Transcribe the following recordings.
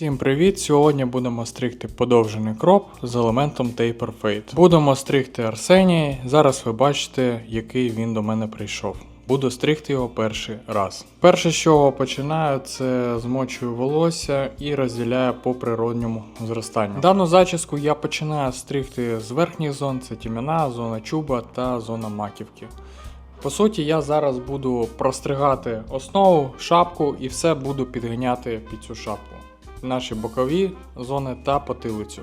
Всім привіт! Сьогодні будемо стригти подовжений кроп з елементом Taper Fade. Будемо стригти Арсеній. Зараз ви бачите, який він до мене прийшов. Буду стригти його перший раз. Перше, чого починаю, це змочую волосся і розділяю по природньому зростанню. Дану зачіску я починаю стригти з верхніх зон, це тім'яна, зона чуба та зона маківки. По суті, я зараз буду простригати основу, шапку і все буду підганяти під цю шапку. Наші бокові зони та потилицю.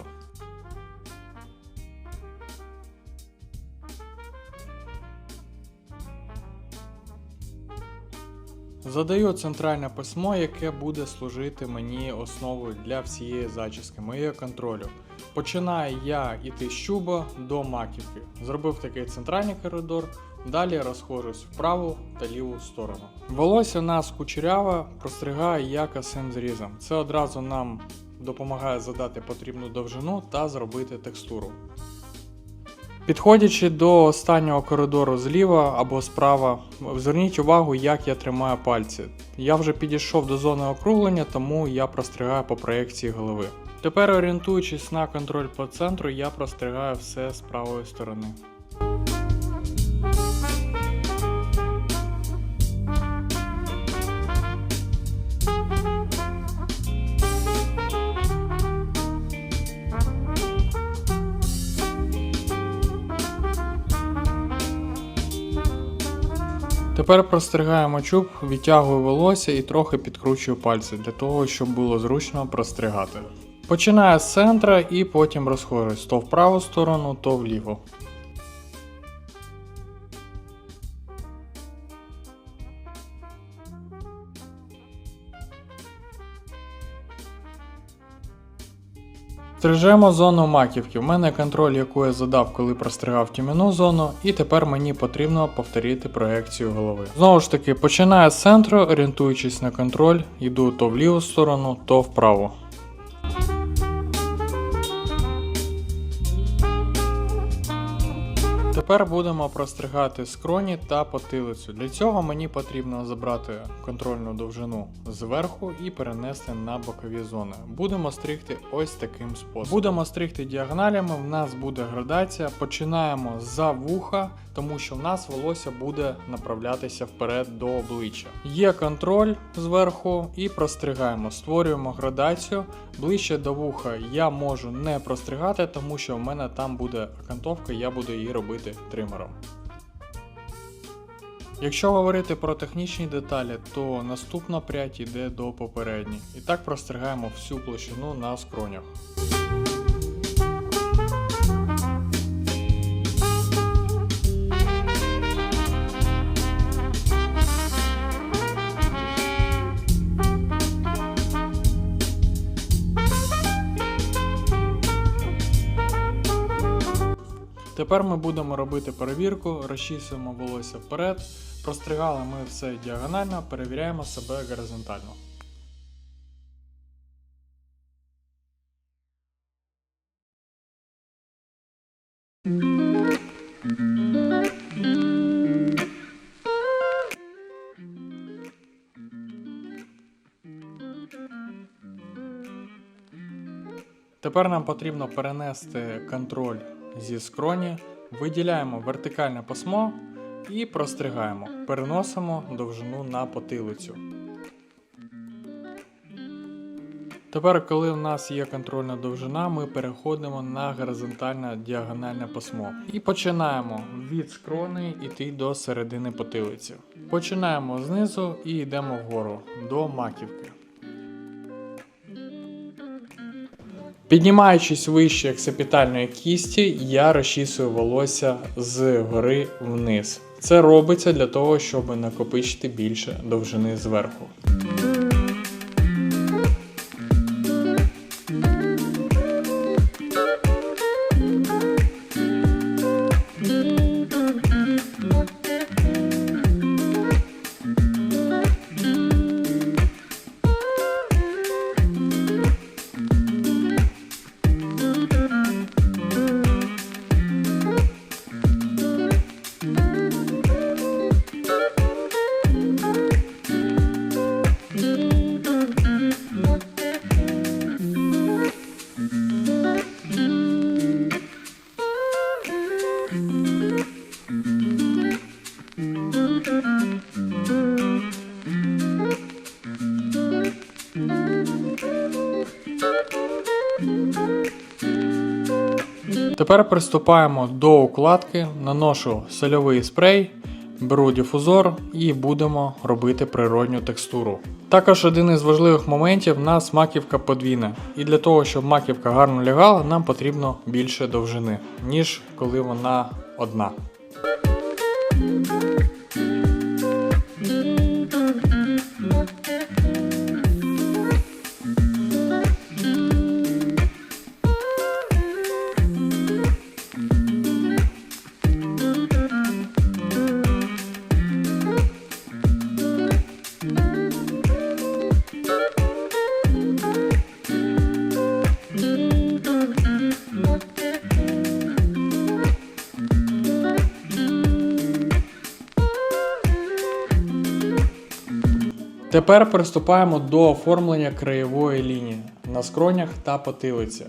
Задаю центральне письмо, яке буде служити мені основою для всієї зачіски, моєї контролю. Починаю я йти з чуба до маківки. Зробив такий центральний коридор, далі розходжусь в праву та ліву сторону. Волосся у нас кучеряве, простригаю я косим зрізом. Це одразу нам допомагає задати потрібну довжину та зробити текстуру. Підходячи до останнього коридору зліва або справа, зверніть увагу, як я тримаю пальці. Я вже підійшов до зони округлення, тому я простригаю по проекції голови. Тепер орієнтуючись на контроль по центру, я простригаю все з правої сторони. Тепер простригаємо чуб, відтягую волосся і трохи підкручую пальці для того, щоб було зручно простригати. Починаю з центра і потім розходжусь то в праву сторону, то вліво. Стрижемо зону маківки. У мене контроль, яку я задав, коли простригав тім'яну зону, і тепер мені потрібно повторити проекцію голови. Знову ж таки, починаю з центру, орієнтуючись на контроль, йду то в ліву сторону, то вправо. Тепер будемо простригати скроні та потилицю. Для цього мені потрібно забрати контрольну довжину зверху і перенести на бокові зони. Будемо стригти ось таким способом. Будемо стригти діагоналями, в нас буде градація. Починаємо за вуха, тому що в нас волосся буде направлятися вперед до обличчя. Є контроль зверху і простригаємо, створюємо градацію. Ближче до вуха я можу не простригати, тому що в мене там буде окантовка, я буду її робити тримером. Якщо говорити про технічні деталі, то наступна прядь йде до попередніх. І так простригаємо всю площину на скронях. Тепер ми будемо робити перевірку, розчісуємо волосся вперед, простригали ми все діагонально, перевіряємо себе горизонтально. Тепер нам потрібно перенести контроль зі скроні, виділяємо вертикальне пасмо і простригаємо. Переносимо довжину на потилицю. Тепер, коли в нас є контрольна довжина, ми переходимо на горизонтальне діагональне пасмо. І починаємо від скрони йти до середини потилиці. Починаємо знизу і йдемо вгору до маківки. Піднімаючись вище ексепітальної кісті, я розчісую волосся з гори вниз. Це робиться для того, щоб накопичити більше довжини зверху. Тепер приступаємо до укладки, наношу сольовий спрей, беру дифузор і будемо робити природню текстуру. Також один із важливих моментів нас маківка подвійна. І для того, щоб маківка гарно лягала, нам потрібно більше довжини, ніж коли вона одна. Тепер приступаємо до оформлення краєвої лінії на скронях та потилиці.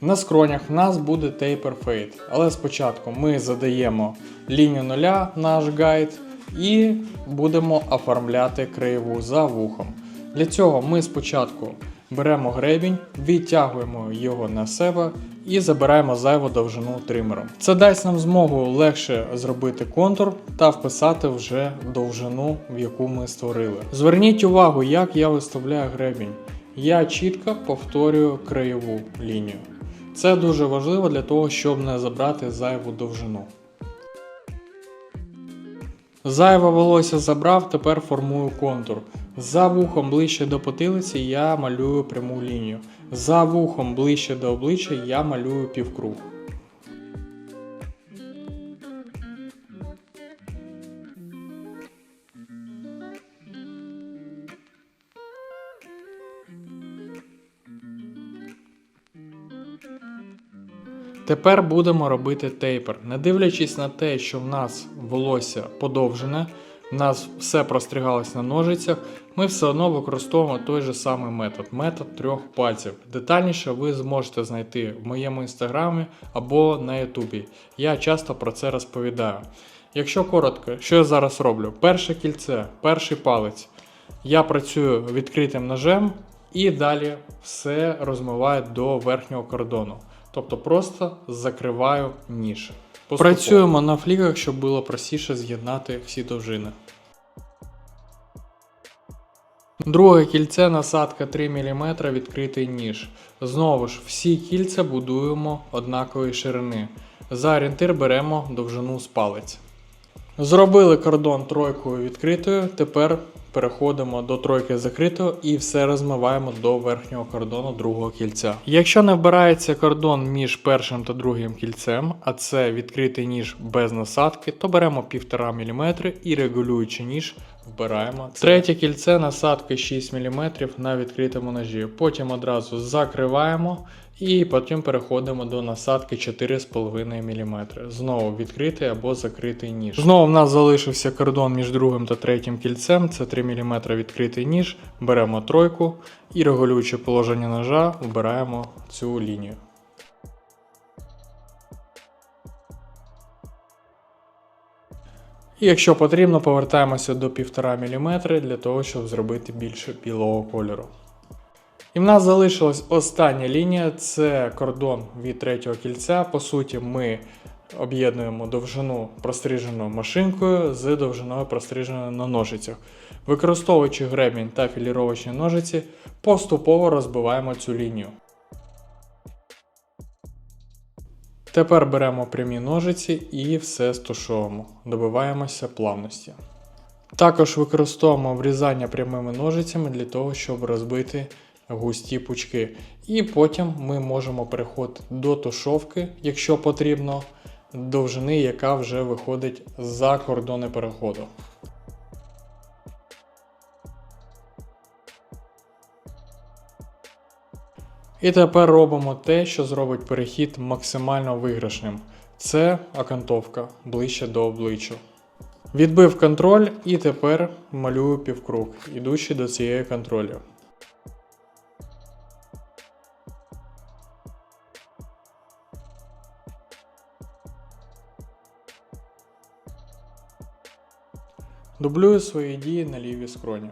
На скронях в нас буде taper fade, але спочатку ми задаємо лінію нуля, наш гайд, і будемо оформляти краєву за вухом. Для цього ми спочатку беремо гребінь, відтягуємо його на себе і забираємо зайву довжину тримером. Це дасть нам змогу легше зробити контур та вписати вже довжину, в яку ми створили. Зверніть увагу, як я виставляю гребінь. Я чітко повторюю краєву лінію. Це дуже важливо для того, щоб не забрати зайву довжину. Зайве волосся забрав, тепер формую контур. За вухом ближче до потилиці я малюю пряму лінію. За вухом ближче до обличчя я малюю півкруг. Тепер будемо робити тейпер. Не дивлячись на те, що в нас волосся подовжене, в нас все простригалось на ножицях, ми все одно використовуємо той же самий метод метод трьох пальців. Детальніше ви зможете знайти в моєму інстаграмі або на ютубі. Я часто про це розповідаю. Якщо коротко, що я зараз роблю? Перше кільце, перший палець. Я працюю відкритим ножем і далі все розмиваю до верхнього кордону. Тобто просто закриваю ніж. Працюємо на фліках, щоб було простіше з'єднати всі довжини. Друге кільце насадка 3 мм відкритий ніж. Знову ж, всі кільця будуємо однакової ширини. За орієнтир беремо довжину з палець. Зробили кордон тройкою відкритою, тепер переходимо до тройки закритого і все розмиваємо до верхнього кордону другого кільця. Якщо не вбирається кордон між першим та другим кільцем, а це відкритий ніж без насадки, то беремо 1,5 мм і регулюючи ніж вбираємо. Третє кільце насадки 6 мм на відкритому ножі. Потім одразу закриваємо. І потім переходимо до насадки 4,5 мм. Знову відкритий або закритий ніж. Знову в нас залишився кордон між другим та третім кільцем. Це 3 мм відкритий ніж. Беремо тройку і регулюючи положення ножа, вбираємо цю лінію. І якщо потрібно, повертаємося до 1,5 мм для того, щоб зробити більше білого кольору. І в нас залишилась остання лінія це кордон від третього кільця. По суті, ми об'єднуємо довжину прострижену машинкою з довжиною простриженою на ножицях. Використовуючи гребінь та філіровочні ножиці, поступово розбиваємо цю лінію. Тепер беремо прямі ножиці і все стушуємо, добиваємося плавності. Також використовуємо врізання прямими ножицями для того, щоб розбити густі пучки. І потім ми можемо переходити до тушовки, якщо потрібно, довжини, яка вже виходить за кордони переходу. І тепер робимо те, що зробить перехід максимально виграшним. Це окантовка ближче до обличчя. Відбив контроль і тепер малюю півкруг, ідучи до цієї контролю. Дублюю свої дії на лівій скроні.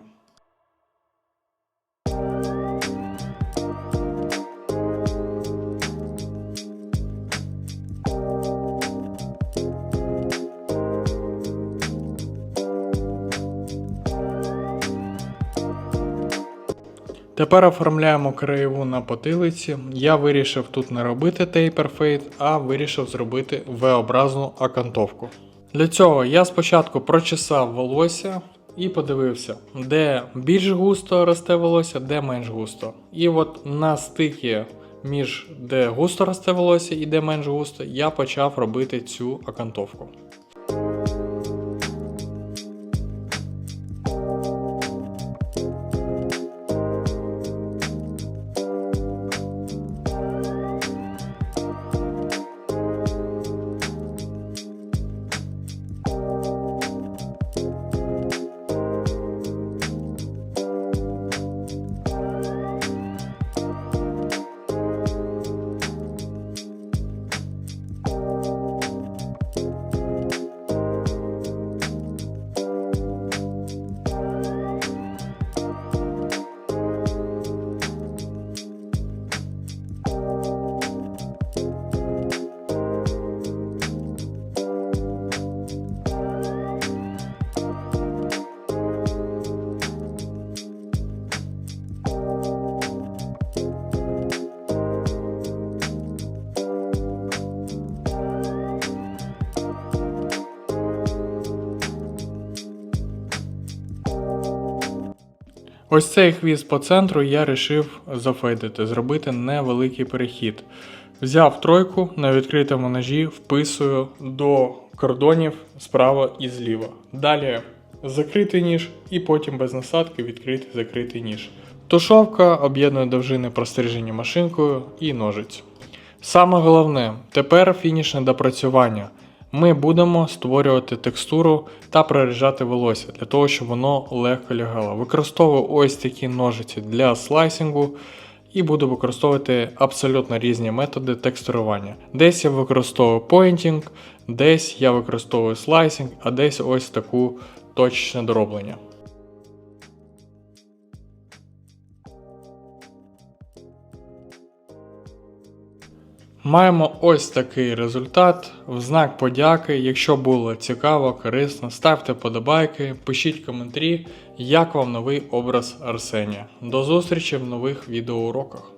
Тепер оформляємо краєву на потилиці. Я вирішив тут не робити тейпер тейперфейт, а вирішив зробити V-образну акантовку. Для цього я спочатку прочесав волосся і подивився, де більш густо росте волосся, де менш густо. І от на стикі між де густо росте волосся і де менш густо, я почав робити цю окантовку. Ось цей хвіст по центру я вирішив зафейдити, зробити невеликий перехід. Взяв тройку на відкритому ножі, вписую до кордонів справа і зліва. Далі закритий ніж і потім без насадки відкритий закритий ніж. Тушовка об'єднує довжини прострижені машинкою і ножиць. Саме головне, тепер фінішне допрацювання. Ми будемо створювати текстуру та проріжати волосся для того, щоб воно легко лягало. Використовую ось такі ножиці для слайсингу і буду використовувати абсолютно різні методи текстурування. Десь я використовую поінтінг, десь я використовую слайсинг, а десь ось таку точечне дроблення. Маємо ось такий результат. В знак подяки. Якщо було цікаво, корисно, ставте подобайки, пишіть коментарі, як вам новий образ Арсенія. До зустрічі в нових відеоуроках.